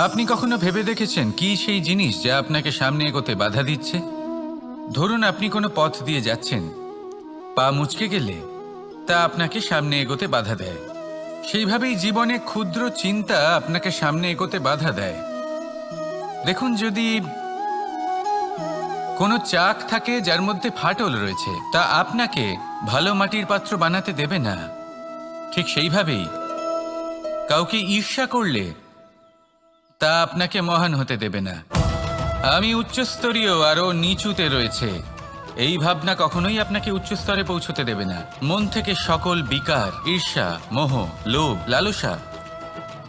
আপনি কখনো ভেবে দেখেছেন কি সেই জিনিস যা আপনাকে সামনে এগোতে বাধা দিচ্ছে? ধরুন আপনি কোনো পথ দিয়ে যাচ্ছেন। পা মুচকে গেলে তা আপনাকে সামনে এগোতে বাধা দেয়। সেইভাবেই জীবনে ক্ষুদ্র চিন্তা আপনাকে সামনে এগোতে বাধা দেয়। দেখুন যদি কোনো চাক থাকে যার মধ্যে ফাটল রয়েছে, তা আপনাকে ভালো মাটির পাত্র বানাতে দেবে না। ঠিক সেইভাবেই কাউকে ঈর্ষা করলে তা আপনাকে মহান হতে দেবে না। আমি উচ্চস্তরীয় আরও নিচুতে রয়েছে। এই ভাবনা কখনোই আপনাকে উচ্চস্তরে পৌঁছতে দেবে না। মন থেকে সকল বিকার, ঈর্ষা, মোহ, লোভ, লালসা,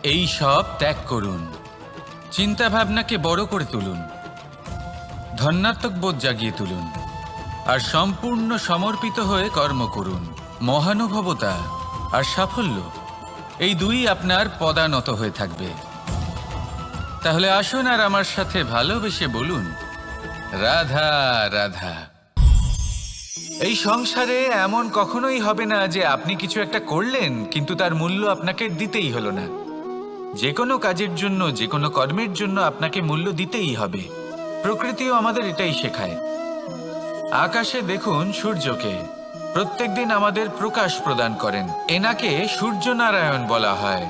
এই সব ত্যাগ করুন। চিন্তা ভাবনাকে বড় করে তুলুন। ধন্যাত্মক বোধ জাগিয়ে তুলুন। আর সম্পূর্ণ সমর্পিত হয়ে কর্ম করুন। মহানুভবতা আর সাফল্য, এই দুই আপনার পদানত হয়ে থাকবে। তাহলে আসুন আর আমার সাথে ভালোবেসে বলুন। রাধা রাধা। এই সংসারে এমন কখনোই হবে না যে আপনি কিছু একটা করলেন, কিন্তু তার মূল্য আপনাকে দিতেই হলো না। যে কোনো কাজের জন্য, যে কোনো কর্মের জন্য আপনাকে মূল্য দিতেই হবে। প্রকৃতিও আমাদের এটাই শেখায়। আকাশে দেখুন সূর্যকে। প্রত্যেকদিন আমাদের প্রকাশ প্রদান করেন। এনাকে সূর্য নারায়ণ বলা হয়।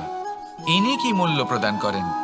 ইনি কি মূল্য প্রদান করেন?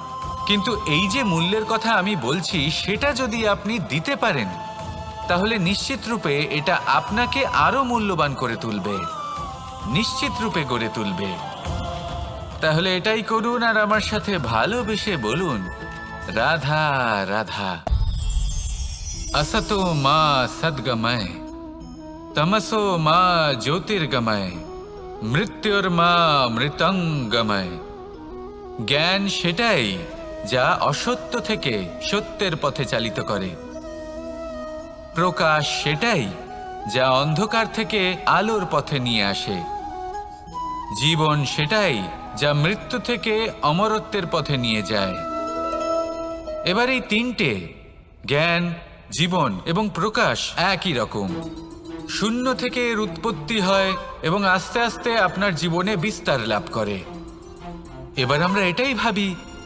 কিন্তু এই যে মূল্যের কথা আমি বলছি, সেটা যদি আপনি দিতে পারেন, তাহলে নিশ্চিত রূপে এটা আপনাকে আরও মূল্যবান করে তুলবে। নিশ্চিত রূপে গড়ে তুলবে। তাহলে এটাই করুন আর আমার সাথে ভালোবেসে বলুন, রাধা রাধা। অসত মা সদ্গময়, তমসো মা জ্যোতির্গময়, মৃত্যুর মা মৃতঙ্গময়। জ্ঞান সেটাই। যা অসত্য থেকে সত্যের পথে চালিত করে। প্রকাশ সেটাই যা অন্ধকার থেকে আলোর পথে নিয়ে আসে। জীবন সেটাই যা মৃত্যু থেকে অমরত্বের পথে নিয়ে যায়। এবার এই তিনটে, জ্ঞান, জীবন এবং প্রকাশ একই রকম। শূন্য থেকে এর উৎপত্তি হয় এবং আস্তে আস্তে আপনার জীবনে বিস্তার লাভ করে। এবার আমরা এটাই ভাবি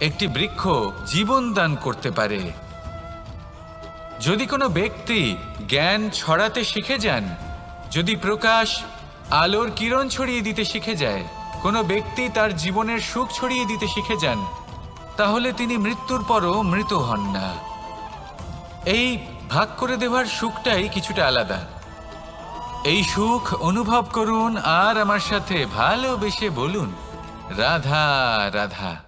একটি বৃক্ষ জীবন দান করতে পারে। যদি কোনো ব্যক্তি জ্ঞান ছড়াতে শিখে যান, যদি প্রকাশ আলোর কিরণ ছড়িয়ে দিতে শিখে যায়, কোনো ব্যক্তি তার জীবনের সুখ ছড়িয়ে দিতে শিখে যান, তাহলে তিনি মৃত্যুর পরও মৃত হন না। এই ভাগ করে দেওয়ার সুখটাই কিছুটা আলাদা। এই সুখ অনুভব করুন আর আমার সাথে ভালোবেসে বলুন, রাধা রাধা।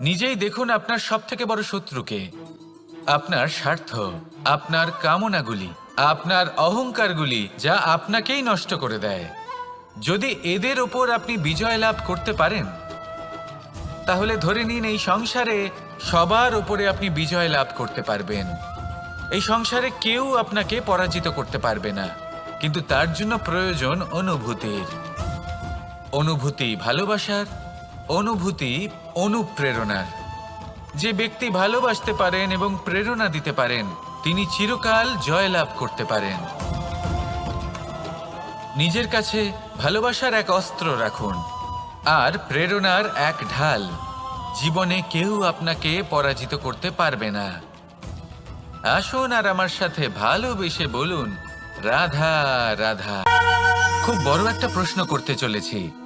নিজেই দেখুন আপনার সব থেকে বড় শত্রুকে। আপনার স্বার্থ, আপনার কামনাগুলি, আপনার অহংকারগুলি যা আপনাকেই নষ্ট করে দেয়। যদি এদের ওপর আপনি বিজয় লাভ করতে পারেন, তাহলে ধরে নিন এই সংসারে সবার ওপরে আপনি বিজয় লাভ করতে পারবেন। এই সংসারে কেউ আপনাকে পরাজিত করতে পারবে না, কিন্তু তার জন্য প্রয়োজন অনুভূতির। অনুভূতি ভালোবাসার, অনুভূতি অনুপ্রেরণার। যে ব্যক্তি ভালোবাসতে পারেন এবং প্রেরণা দিতে পারেন, তিনি চিরকাল জয়লাভ করতে পারেন। নিজের কাছে ভালোবাসার এক অস্ত্র রাখুন, আর প্রেরণার এক ঢাল। জীবনে কেউ আপনাকে পরাজিত করতে পারবে না। আসুন আর আমার সাথে ভালোবেসে বলুন, রাধা রাধা। খুব বড় একটা প্রশ্ন করতে চলেছি।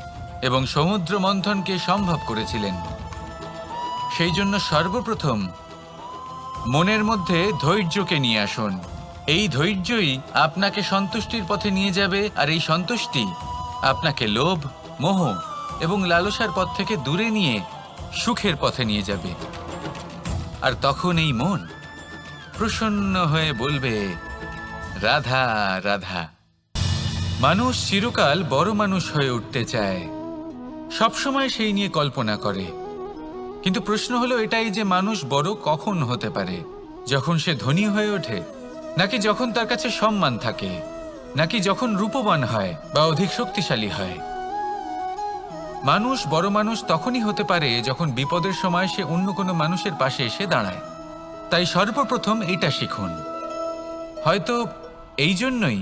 এবং সমুদ্র মন্থনকে সম্ভব করেছিলেন। সেই জন্য সর্বপ্রথম মনের মধ্যে ধৈর্যকে নিয়ে আসুন। এই ধৈর্যই আপনাকে সন্তুষ্টির পথে নিয়ে যাবে, আর এই সন্তুষ্টি আপনাকে লোভ, মোহ এবং লালসার পথ থেকে দূরে নিয়ে সুখের পথে নিয়ে যাবে। আর তখন এই মন প্রসন্ন হয়ে বলবে, রাধা রাধা। মানুষ চিরকাল বড় মানুষ হয়ে উঠতে চায়। সবসময় সেই নিয়ে কল্পনা করে। কিন্তু প্রশ্ন হলো এটাই যে মানুষ বড় কখন হতে পারে, যখন সে ধনী হয়ে ওঠে, নাকি যখন তার কাছে সম্মান থাকে, নাকি যখন রূপবান হয় বা অধিক শক্তিশালী হয়। মানুষ বড় মানুষ তখনই হতে পারে যখন বিপদের সময় সে অন্য কোনো মানুষের পাশে এসে দাঁড়ায়। তাই সর্বপ্রথম এটা শিখুন। হয়তো এই জন্যই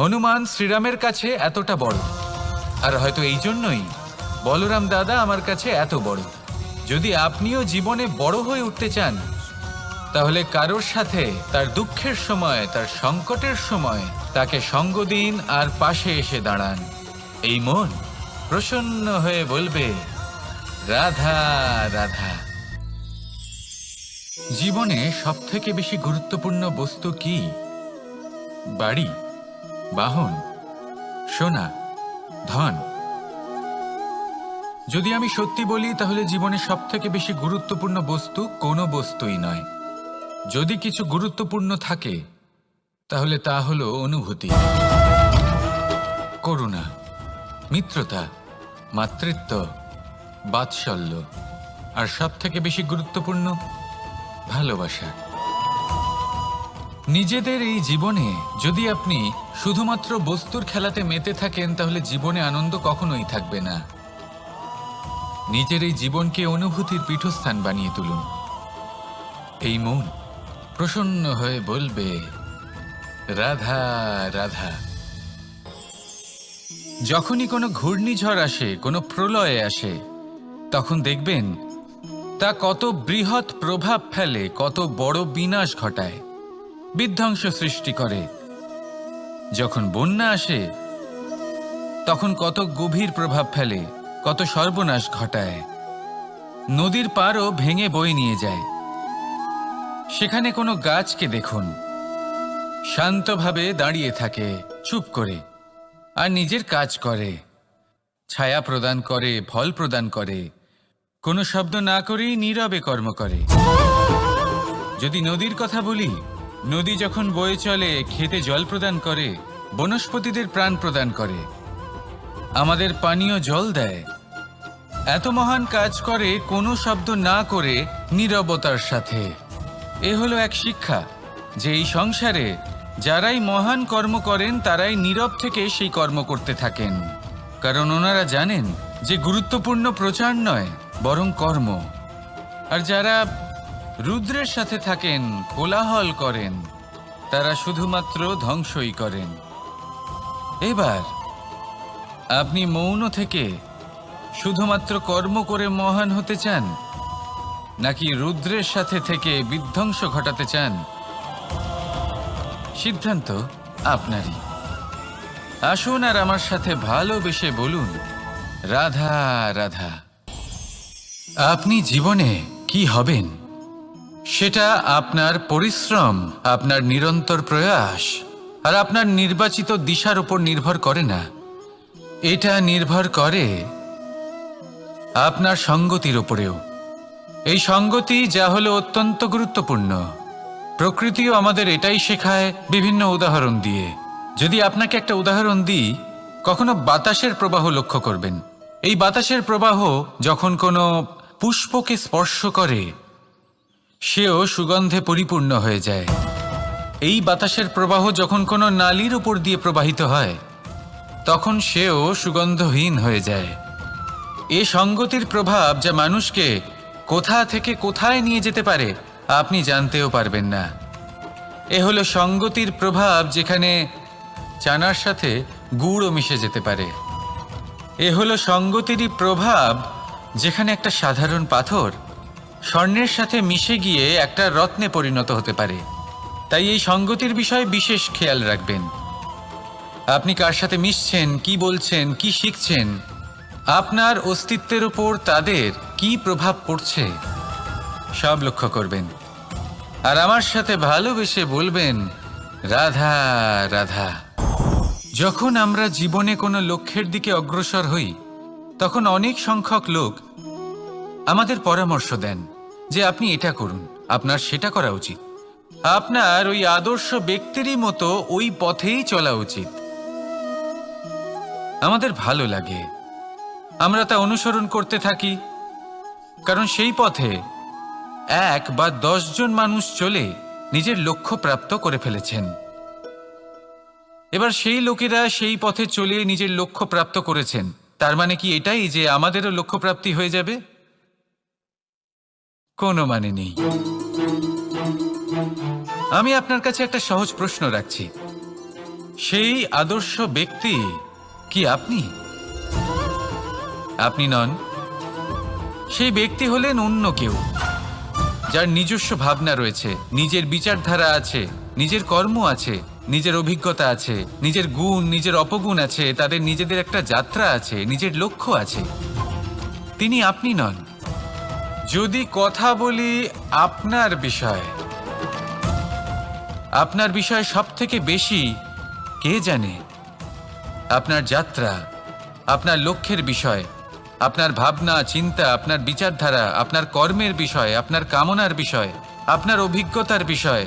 হনুমান শ্রীরামের কাছে এতটা বড়, আর হয়তো এই জন্যই বলরাম দাদা আমার কাছে এত বড়। যদি আপনিও জীবনে বড় হয়ে উঠতে চান, তাহলে কারোর সাথে তার দুঃখের সময়, তার সংকটের সময় তাকে সঙ্গ দিন আর পাশে এসে দাঁড়ান। এই মন প্রসন্ন হয়ে বলবে, রাধা রাধা। জীবনে সবথেকে বেশি গুরুত্বপূর্ণ বস্তু কি? বাড়ি, বাহন, সোনা, ধন। যদি আমি সত্যি বলি, তাহলে জীবনে সবথেকে বেশি গুরুত্বপূর্ণ বস্তু কোনো বস্তুই নয়। যদি কিছু গুরুত্বপূর্ণ থাকে, তাহলে তা হলো অনুভূতি। করুণা, মিত্রতা, মাতৃত্ব, বাৎসল্য। আর সব থেকে বেশি গুরুত্বপূর্ণ, ভালোবাসা। নিজেদের এই জীবনে যদি আপনি শুধুমাত্র বস্তুর খেলাতে মেতে থাকেন, তাহলে জীবনে আনন্দ কখনোই থাকবে না। নিজের এই জীবনকে অনুভূতির পীঠস্থান বানিয়ে তুলুন। এই মন প্রসন্ন হয়ে বলবে, রাধা রাধা। যখনই কোনো ঘূর্ণিঝড় আসে, কোনো প্রলয়ে আসে, তখন দেখবেন তা কত বৃহৎ প্রভাব ফেলে, কত বড় বিনাশ ঘটায়, বিধ্বংস সৃষ্টি করে। যখন বন্যা আসে, তখন কত গভীর প্রভাব ফেলে কত সর্বনাশ ঘটায়। নদীর পারও ভেঙে বয়ে নিয়ে যায়। সেখানে কোনো গাছকে দেখুন। শান্তভাবে দাঁড়িয়ে থাকে, চুপ করে, আর নিজের কাজ করে। ছায়া প্রদান করে, ফল প্রদান করে। কোনো শব্দ না করেই নীরবে কর্ম করে। যদি নদীর কথা বলি, নদী যখন বয়ে চলে, খেতে জল প্রদান করে, বনস্পতিদের প্রাণ প্রদান করে। আমাদের পানীয় জল দেয়। এত মহান কাজ করে কোনো শব্দ না করে নীরবতার সাথে। এ হলো এক শিক্ষা, যে এই সংসারে যারাই মহান কর্ম করেন, তারাই নীরব থেকে সেই কর্ম করতে থাকেন। কারণ ওনারা জানেন যে গুরুত্বপূর্ণ প্রচার নয়, বরং কর্ম। আর যারা রুদ্রের সাথে থাকেন, কোলাহল করেন, তারা শুধুমাত্র ধ্বংসই করেন। এবার আপনি মৌন থেকে শুধুমাত্র কর্ম করে মহান হতে চান, নাকি রুদ্রের সাথে থেকে বিধ্বংস ঘটাতে চান? সিদ্ধান্ত আপনারই। আসুন আর আমার সাথে ভালোবেসে বলুন, রাধা রাধা, আপনি জীবনে কি হবেন? সেটা আপনার পরিশ্রম, আপনার নিরন্তর প্রয়াস, আর আপনার নির্বাচিত দিশার উপর নির্ভর করে না। এটা নির্ভর করে আপনার সঙ্গতির উপরেও। এই সঙ্গতি যা হলো অত্যন্ত গুরুত্বপূর্ণ। প্রকৃতিও আমাদের এটাই শেখায় বিভিন্ন উদাহরণ দিয়ে। যদি আপনাকে একটা উদাহরণ দিই, কখনো বাতাসের প্রবাহ লক্ষ্য করবেন। এই বাতাসের প্রবাহ যখন কোনো পুষ্পকে স্পর্শ করে, সেও সুগন্ধে পরিপূর্ণ হয়ে যায়। এই বাতাসের প্রবাহ যখন কোনো নালীর উপর দিয়ে প্রবাহিত হয় তখন সেও সুগন্ধহীন হয়ে যায়। এ সঙ্গতির প্রভাব যা মানুষকে কোথা থেকে কোথায় নিয়ে যেতে পারে, আপনি জানতেও পারবেন না। এ হলো সঙ্গতির প্রভাব যেখানে চানার সাথে গুড়ও মিশে যেতে পারে। এ হলো সঙ্গতিরই প্রভাব যেখানে একটা সাধারণ পাথর স্বর্ণের সাথে মিশে গিয়ে একটা রত্নে পরিণত হতে পারে। তাই এই সঙ্গতির বিষয়ে বিশেষ খেয়াল রাখবেন। আপনি কার সাথে মিশছেন, কি বলছেন, কি শিখছেন? আপনার অস্তিত্বের উপর তাদের কি প্রভাব পড়ছে? সব লক্ষ্য করবেন। আর আমার সাথে ভালোবেসে বলবেন, রাধা রাধা। যখন আমরা জীবনে কোনো লক্ষ্যের দিকে অগ্রসর হই, তখন অনেক সংখ্যক লোক আমাদের পরামর্শ দেন যে আপনি এটা করুন, আপনার সেটা করা উচিত। আপনার ওই আদর্শ ব্যক্তিরই মতো ওই পথেই চলা উচিত। আমাদের ভালো লাগে। আমরা তা অনুসরণ করতে থাকি। কারণ সেই পথে এক বা জন মানুষ চলে নিজের লক্ষ্য প্রাপ্ত করে ফেলেছেন। এবার সেই লোকেরা সেই পথে চলে নিজের লক্ষ্য প্রাপ্ত করেছেন। তার মানে কি এটাই যে আমাদেরও লক্ষ্য প্রাপ্তি হয়ে যাবে? কোনো মানে নেই। আমি আপনার কাছে একটা সহজ প্রশ্ন রাখছি। সেই আদর্শ ব্যক্তি কি, আপনি? আপনি নন। সেই ব্যক্তি হলেন অন্য কেউ, যার নিজস্ব ভাবনা রয়েছে, নিজের বিচারধারা আছে, নিজের কর্ম আছে, নিজের অভিজ্ঞতা আছে, নিজের গুণ, নিজের অপগুণ আছে, তাদের নিজেদের একটা যাত্রা আছে, নিজের লক্ষ্য আছে। তিনি আপনি নন। যদি কথা বলি আপনার বিষয়ে আপনার বিষয়ে সব থেকে বেশি কে জানে? আপনার যাত্রা, আপনার লক্ষ্যের বিষয়, আপনার ভাবনা, চিন্তা, আপনার বিচারধারা, আপনার কর্মের বিষয়, আপনার কামনার বিষয়, আপনার অভিজ্ঞতার বিষয়।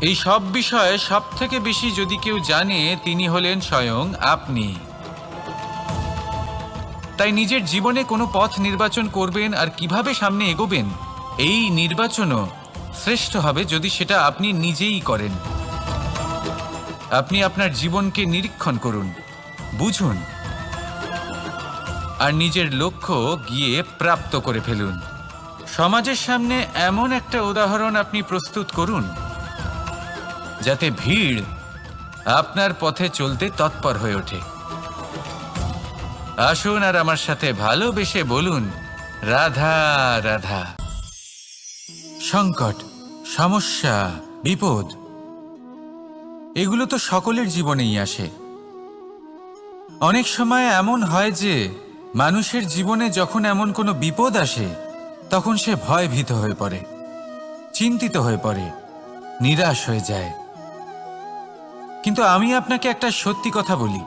এই সব বিষয়ে সব থেকে বেশি যদি কেউ জানে, তিনি হলেন স্বয়ং আপনি। তাই নিজের জীবনে কোনো পথ নির্বাচন করবেন আর কীভাবে সামনে এগোবেন, এই নির্বাচনও শ্রেষ্ঠ হবে যদি সেটা আপনি নিজেই করেন। আপনি আপনার জীবনকে নিরীক্ষণ করুন, বুঝুন, আর নিজের লক্ষ্য গিয়ে প্রাপ্ত করে ফেলুন। সমাজের সামনে এমন একটা উদাহরণ আপনি প্রস্তুত করুন, যাতে ভিড় আপনার পথে চলতে তৎপর হয়ে ওঠে। আসুন আর আমার সাথে ভালোবেসে বলুন, রাধা রাধা। সংকট, সমস্যা, বিপদ এগুলো তো সকলের জীবনেই আসে। অনেক সময় এমন হয় যে, মানুষের জীবনে যখন এমন কোনো বিপদ আসে, তখন সে ভয়ভীত হয়ে পড়ে, চিন্তিত হয়ে পড়ে, নিরাশ হয়ে যায়। কিন্তু আমি আপনাকে একটা সত্যি কথা বলি,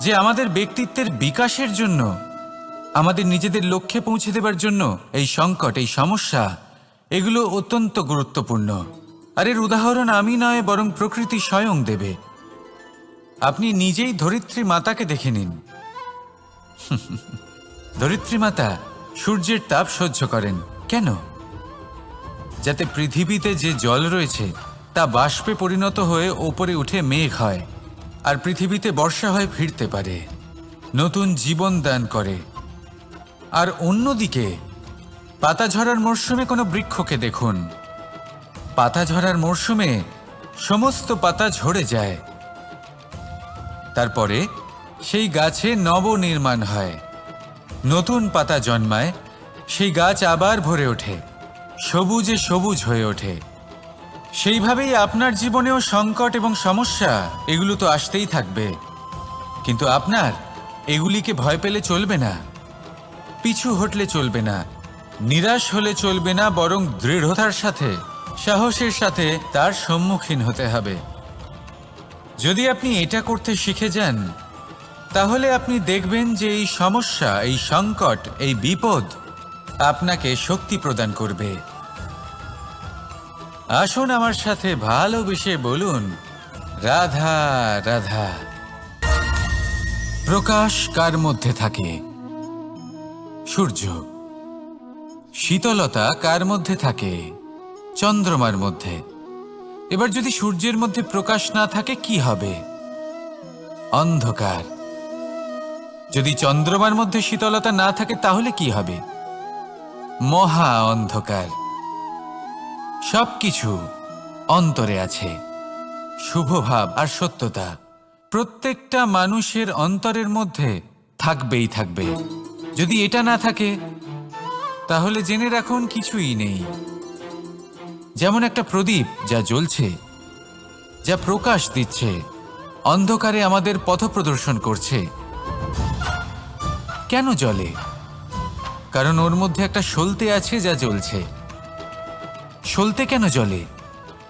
যে আমাদের ব্যক্তিত্বের বিকাশের জন্য, আমাদের নিজেদের লক্ষ্যে পৌঁছে দেবার জন্য এই সংকট, এই সমস্যা, এগুলো অত্যন্ত গুরুত্বপূর্ণ। আর এর উদাহরণ আমি নয়, বরং প্রকৃতি স্বয়ং দেবে। আপনি নিজেই ধরিত্রী মাতাকে দেখে নিন। ধরিত্রী মাতা, সূর্যের তাপ সহ্য করেন। কেন? যাতে পৃথিবীতে যে জল রয়েছে, তা বাষ্পে পরিণত হয়ে ওপরে উঠে মেঘ হয়, আর পৃথিবীতে বর্ষা হয়ে ফিরতে পারে। নতুন জীবন দান করে। আর অন্যদিকে, পাতা ঝরার মরশুমে কোনো বৃক্ষকে দেখুন। পাতা ঝরার মরশুমে সমস্ত পাতা ঝরে যায়। তারপরে সেই গাছে নবনির্মাণ হয়। নতুন পাতা জন্মায়, সেই গাছ আবার ভরে ওঠে, সবুজে সবুজ হয়ে ওঠে। সেইভাবেই আপনার জীবনেও সংকট এবং সমস্যা, এগুলো তো আসতেই থাকবে। কিন্তু আপনার এগুলিকে ভয় পেলে চলবে না, পিছু হটলে চলবে না, নিরাশ হলে চলবে না, বরং দৃঢ়তার সাথে সাহসের সাথে তার সম্মুখীন হতে হবে। যদি আপনি এটা করতে শিখে যান, তাহলে আপনি দেখবেন যে এই সমস্যা, এই সংকট, এই বিপদ আপনাকে শক্তি প্রদান করবে। আসুন আমার সাথে ভালোবেসে বলুন, রাধা রাধা। প্রকাশ কার মধ্যে থাকে? সূর্য। শীতলতা কার মধ্যে থাকে? চন্দ্রমার মধ্যে। এবার যদি সূর্যের মধ্যে প্রকাশ না থাকে, কি হবে? অন্ধকার। যদি চন্দ্রমার মধ্যে শীতলতা না থাকে, তাহলে কি হবে? মহা অন্ধকার। সবকিছু অন্তরে আছে। শুভভাব আর সত্যতা। প্রত্যেকটা মানুষের অন্তরের মধ্যে থাকবেই থাকবে। যদি এটা না থাকে, তাহলে জেনে রাখুন কিছুই নেই। যেমন একটা প্রদীপ যা জ্বলছে, যা প্রকাশ দিচ্ছে, অন্ধকারে আমাদের পথ প্রদর্শন করছে। কেন জ্বলে? কারণ ওর মধ্যে একটা সলতে আছে যা জ্বলছে। সলতে কেন জ্বলে?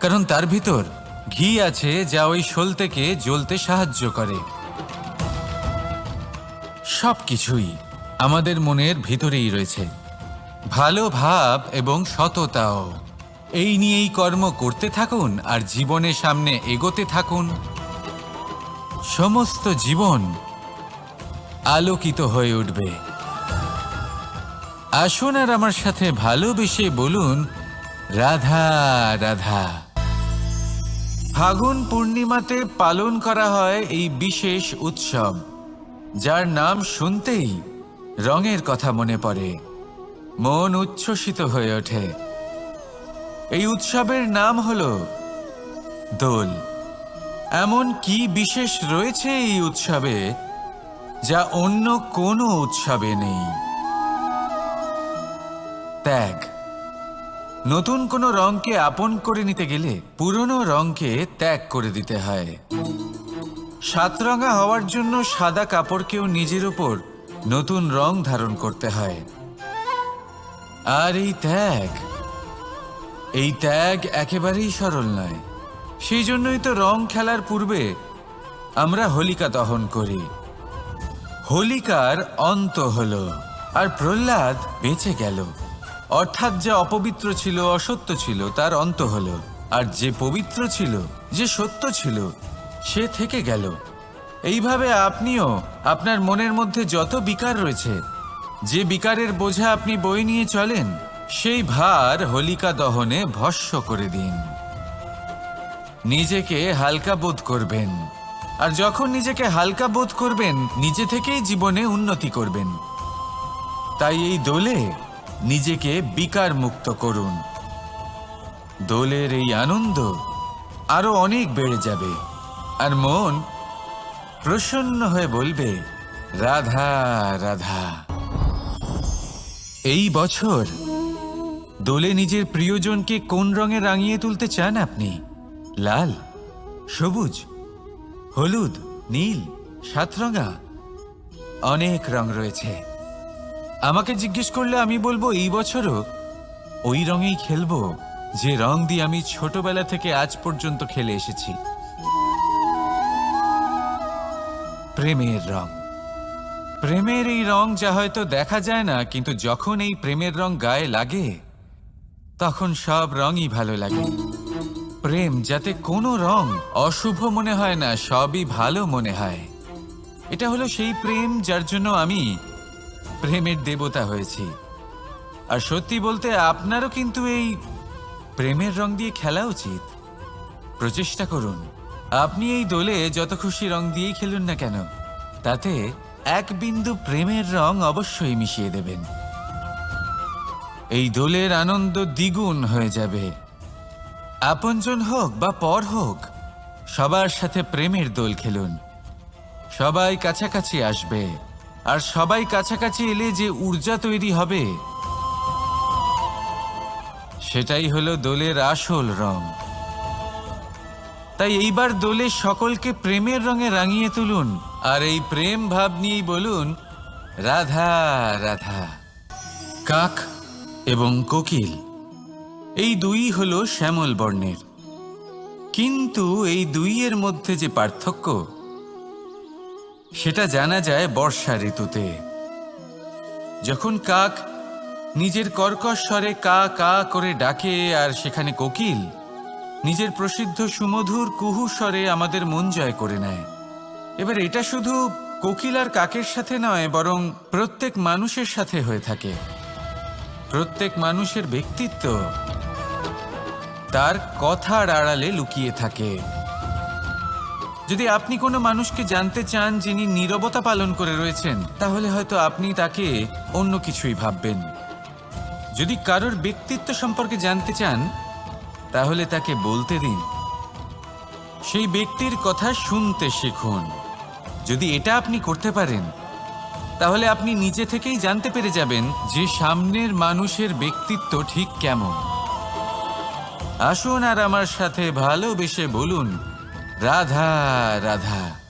কারণ তার ভিতর ঘি আছে যা ওই সলতেকে জ্বলতে সাহায্য করে। সব কিছুই আমাদের মনের ভিতরেই রয়েছে। ভালো ভাব এবং সততাও। এই নিয়েই কর্ম করতে থাকুন আর জীবনের সামনে এগোতে থাকুন। সমস্ত জীবন আলোকিত হয়ে উঠবে। আসুন আর আমার সাথে ভালোবেসে বলুন, রাধা রাধা। ফাগুন পূর্ণিমাতে পালন করা হয় এই বিশেষ উৎসব, যার নাম শুনতেই রঙের কথা মনে পড়ে, মন উচ্ছ্বসিত হয়ে ওঠে। এই উৎসবের নাম হল দোল। এমন কি বিশেষ রয়েছে এই উৎসবে যা অন্য কোনো উৎসবে নেই? ত্যাগ। নতুন কোনো রঙকে আপন করে নিতে গেলে পুরনো রঙকে ত্যাগ করে দিতে হয়। সাতরঙা হওয়ার জন্য সাদা কাপড়কেও নিজের উপর নতুন রং ধারণ করতে হয়। আর এই ত্যাগ এই ত্যাগ একেবারেই সরল নয়। সেই জন্যই তো রং খেলার পূর্বে আমরা হোলিকা দহন করি। হোলিকার অন্ত হলো আর প্রহ্লাদ বেঁচে গেল। অর্থাৎ যে অপবিত্র ছিল, অসত্য ছিল, তার অন্ত হল। আর যে পবিত্র ছিল, যে সত্য ছিল, সে থেকে গেল। এইভাবে আপনিও আপনার মনের মধ্যে যত বিকার রয়েছে, যে বিকারের বোঝা আপনি বই নিয়ে চলেন সেই ভার হোলিকা দহনে ভস্য করে দিন। নিজেকে হালকা বোধ করবেন। আর যখন নিজেকে হালকা বোধ করবেন, নিজে থেকেই জীবনে উন্নতি করবেন। তাই এই দোলে নিজেকে বিকার মুক্ত করুন। দোলের এই আনন্দ আরও অনেক বেড়ে যাবে। আর মন প্রসন্ন হয়ে বলবে, রাধা রাধা। এই বছর দোলে নিজের প্রিয়জনকে কোন রঙে রাঙিয়ে তুলতে চান আপনি? লাল, সবুজ, হলুদ, নীল সাতরঙা অনেক রং রয়েছে। আমাকে জিজ্ঞেস করলে আমি বলব, এই বছরও ওই রঙেই খেলব, যে রং দিয়ে আমি ছোটবেলা থেকে আজ পর্যন্ত খেলে এসেছি। প্রেমের রং। প্রেমের এই রং যা হয়তো দেখা যায় না, কিন্তু যখন এই প্রেমের রং গায়ে লাগে তখন সব রঙই ভালো লাগে। প্রেম যাতে কোনো রং অশুভ মনে হয় না, সবই ভালো মনে হয়। এটা হলো সেই প্রেম যার জন্য আমি প্রেমের দেবতা হয়েছি। আর সত্যি বলতে আপনারও কিন্তু এই প্রেমের রং দিয়ে খেলা উচিত। প্রচেষ্টা করুন। আপনি এই দোলে যত খুশি রং দিয়েই খেলুন না কেন, তাতে এক বিন্দু প্রেমের রং অবশ্যই মিশিয়ে দেবেন। এই দোলের আনন্দ দ্বিগুণ হয়ে যাবে। আপনজন হোক বা পর হোক, সবার সাথে প্রেমের দোল খেলুন। সবাই কাছাকাছি আসবে, আর সবাই কাছাকাছি এলে যে ঊর্জা তৈরি হবে, সেটাই হলো দোলের আসল রং। তাই এইবার দোলে সকলকে প্রেমের রঙে রাঙিয়ে তুলুন, আর এই প্রেম ভাব নিয়েই বলুন, রাধা রাধা। কাক এবং কোকিল। এই দুই হল শ্যামল বর্ণের। কিন্তু এই দুইয়ের মধ্যে যে পার্থক্য, সেটা জানা যায় বর্ষা ঋতুতে। যখন কাক নিজের কর্কশ স্বরে কা কা করে ডাকে আর সেখানে কোকিল নিজের প্রসিদ্ধ সুমধুর কুহু স্বরে আমাদের মন জয় করে নেয়। এবার এটা শুধু কোকিল আর কাকের সাথে নয়, বরং প্রত্যেক মানুষের সাথে হয়ে থাকে। প্রত্যেক মানুষের ব্যক্তিত্ব। তার কথার আড়ালে লুকিয়ে থাকে। যদি আপনি কোনো মানুষকে জানতে চান যিনি নীরবতা পালন করে রয়েছেন, তাহলে হয়তো আপনি তাকে অন্য কিছুই ভাববেন। যদি কারোর ব্যক্তিত্ব সম্পর্কে জানতে চান, তাহলে তাকে বলতে দিন। সেই ব্যক্তির কথা শুনতে শিখুন। যদি এটা আপনি করতে পারেন তাহলে আপনি নিজে থেকেই জানতে পেরে যাবেন যে সামনের মানুষের ব্যক্তিত্ব ঠিক কেমন। আসুন আর আমার সাথে ভালোবেসে বলুন, রাধা রাধা।